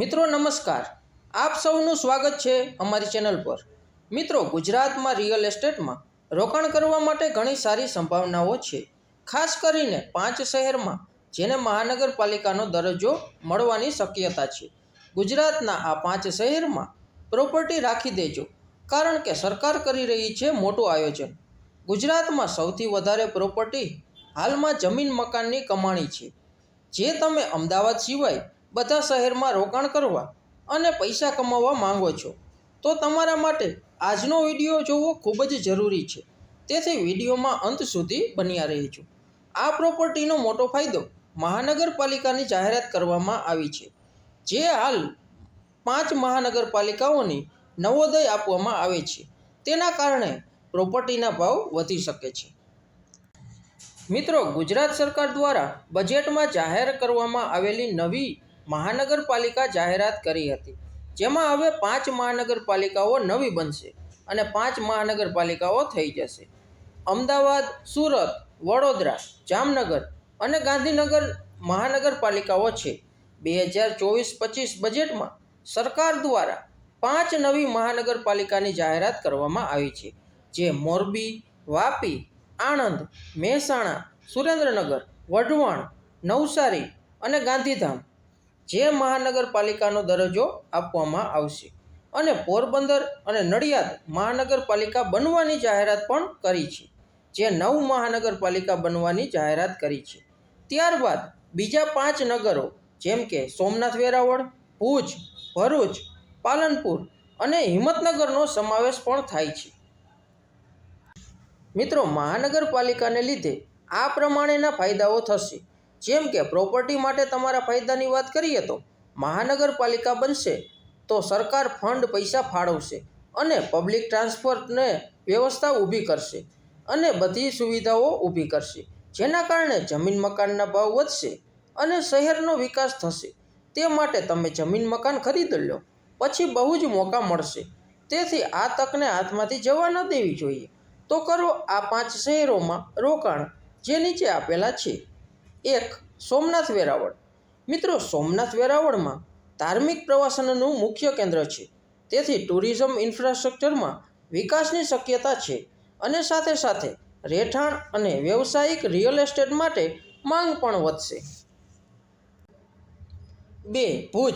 મિત્રો નમસ્કાર, આપ સૌનું સ્વાગત છે અમારી ચેનલ પર. મિત્રો, ગુજરાતમાં રિયલ એસ્ટેટમાં રોકાણ કરવા માટે ઘણી સારી સંભાવનાઓ છે. ખાસ કરીને પાંચ શહેરમાં, જેને મહાનગરપાલિકાનો દરજ્જો મળવાની શક્યતા છે. ગુજરાતના આ પાંચ શહેરમાં પ્રોપર્ટી રાખી દેજો, કારણ કે સરકાર કરી રહી છે મોટું આયોજન. ગુજરાતમાં સૌથી વધારે પ્રોપર્ટી હાલમાં જમીન મકાનની કમાણી છે. જે તમે અમદાવાદ સિવાય બધા શહેરમાં રોકાણ કરવા અને પૈસા કમાવવા માંગો છો. તો તમારા માટે આજનો વીડિયો જોવો ખૂબ જ જરૂરી છે. તેથી વિડીયોમાં અંત સુધી બન્યા રહેજો. આ પ્રોપર્ટીનો મોટો ફાયદો મહાનગરપાલિકાની જાહેરાત કરવામાં આવી છે. જે હાલ પાંચ મહાનગરપાલિકાઓની નવોદય આપવામાં આવે છે. તેના કારણે પ્રોપર્ટીના ભાવ વધી શકે છે. મિત્રો, ગુજરાત સરકાર દ્વારા બજેટમાં જાહેર કરવામાં આવેલી નવી મહાનગરપાલિકા જાહેરાત કરી હતી. જેમાં હવે પાંચ મહાનગરપાલિકાઓ નવી બનશે અને પાંચ મહાનગરપાલિકાઓ થઈ જશે. અમદાવાદ, સુરત, વડોદરા, જામનગર અને ગાંધીનગર મહાનગરપાલિકાઓ છે. બે હજાર ચોવીસ પચીસ બજેટમાં સરકાર દ્વારા પાંચ નવી મહાનગરપાલિકાની જાહેરાત કરવામાં આવી છે. જે મોરબી, વાપી, આણંદ, મહેસાણા, સુરેન્દ્રનગર, વઢવાણ, નવસારી અને ગાંધીધામ જે મહાનગરપાલિકાનો દરજ્જો આપવામાં આવશે. અને પોરબંદર અને નડિયાદ મહાનગરપાલિકા બનવાની જાહેરાત પણ કરી છે. જે નવ મહાનગરપાલિકા બનવાની જાહેરાત કરી છે. ત્યારબાદ બીજા પાંચ નગરો જેમ કે સોમનાથ વેરાવળ, ભુજ, ભરૂચ, પાલનપુર અને હિંમતનગરનો સમાવેશ પણ થાય છે. મિત્રો, મહાનગરપાલિકાને લીધે આ પ્રમાણેના ફાયદાઓ થશે. જેમ કે પ્રોપર્ટી માટે તમારા ફાયદાની વાત કરીએ તો મહાનગરપાલિકા બનશે તો સરકાર ફંડ પૈસા ફાળવશે અને પબ્લિક ટ્રાન્સપોર્ટને વ્યવસ્થા ઊભી કરશે અને બધી સુવિધાઓ ઊભી કરશે. જેના કારણે જમીન મકાનના ભાવ વધશે અને શહેરનો વિકાસ થશે. તે માટે તમે જમીન મકાન ખરીદી લો, પછી બહુ જ મોકા મળશે. તેથી આ તકને હાથમાંથી જવા ન દેવી જોઈએ. તો કરો આ પાંચ શહેરોમાં રોકાણ, જે નીચે આપેલા છે. એક સોમનાથ વેરાવળ. મિત્રો, સોમનાથ વેરાવળમાં ધાર્મિક પ્રવાસનનું મુખ્ય કેન્દ્ર છે. તેથી ટુરિઝમ ઇન્ફ્રાસ્ટ્રક્ચરમાં વિકાસની શક્યતા છે અને સાથે સાથે રહેઠાણ અને વ્યવસાયિક રિયલ એસ્ટેટ માટે માંગ પણ વધશે. બે, ભુજ.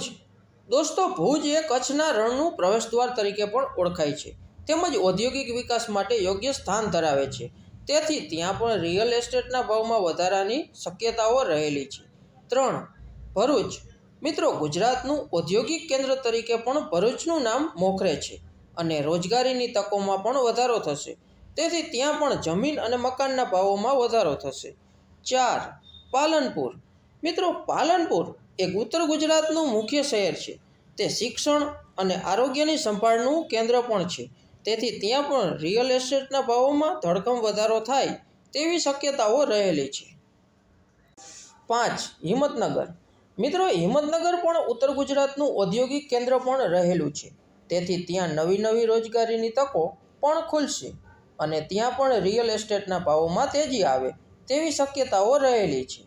દોસ્તો, ભુજ એ કચ્છના રણનું પ્રવેશદ્વાર તરીકે પણ ઓળખાય છે. તેમજ ઔદ્યોગિક વિકાસ માટે યોગ્ય સ્થાન ધરાવે છે. તેથી ત્યાં પણ રિયલ એસ્ટેટના ભાવમાં વધારાની શક્યતાઓ રહેલી છે. ત્રણ, ભરૂચ. મિત્રો, ગુજરાતનું ઔદ્યોગિક કેન્દ્ર તરીકે પણ ભરૂચનું નામ મોખરે છે અને રોજગારીની તકોમાં પણ વધારો થશે. તેથી ત્યાં પણ જમીન અને મકાનના ભાવોમાં વધારો થશે. ચાર, પાલનપુર. મિત્રો, પાલનપુર એક ઉત્તર ગુજરાતનું મુખ્ય શહેર છે. તે શિક્ષણ અને આરોગ્યની સંભાળનું કેન્દ્ર પણ છે. તેથી ત્યાં પણ રિયલ એસ્ટેટના ભાવોમાં ધડકમ વધારો થાય તેવી શક્યતાઓ રહેલી છે. પાંચ, હિંમતનગર. મિત્રો, હિંમતનગર પણ ઉત્તર ગુજરાતનું ઔદ્યોગિક કેન્દ્ર પણ રહેલું છે. તેથી ત્યાં નવી નવી રોજગારીની તકો પણ ખુલશે અને ત્યાં પણ રિયલ એસ્ટેટના ભાવોમાં તેજી આવે તેવી શક્યતાઓ રહેલી છે.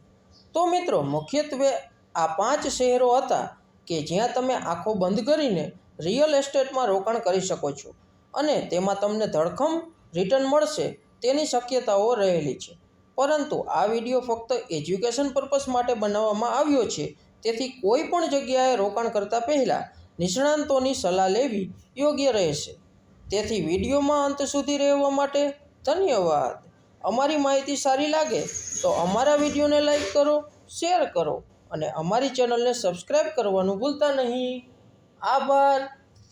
તો મિત્રો, મુખ્યત્વે આ પાંચ શહેરો હતા કે જ્યાં તમે આંખો બંધ કરીને રિયલ એસ્ટેટમાં રોકાણ કરી શકો છો. અને તેમાં તમને ધડખમ રિટર્ન મળશે તેની શક્યતાઓ રહેલી છે. પરંતુ આ વીડિયો ફક્ત એજ્યુકેશન પર્પસ માટે બનાવવામાં આવ્યો છે. તેથી કોઈ પણ જગ્યાએ રોકાણ કરતાં પહેલાં નિષ્ણાંતોની સલાહ લેવી યોગ્ય રહેશે. તેથી વિડીયોમાં અંત સુધી રહેવા માટે ધન્યવાદ. અમારી માહિતી સારી લાગે તો અમારા વિડીયોને લાઈક કરો શેર કરો અને અમારી ચેનલને સબસ્ક્રાઈબ કરવાનું ભૂલતા નહીં. આભાર.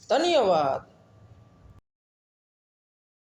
ધન્યવાદ.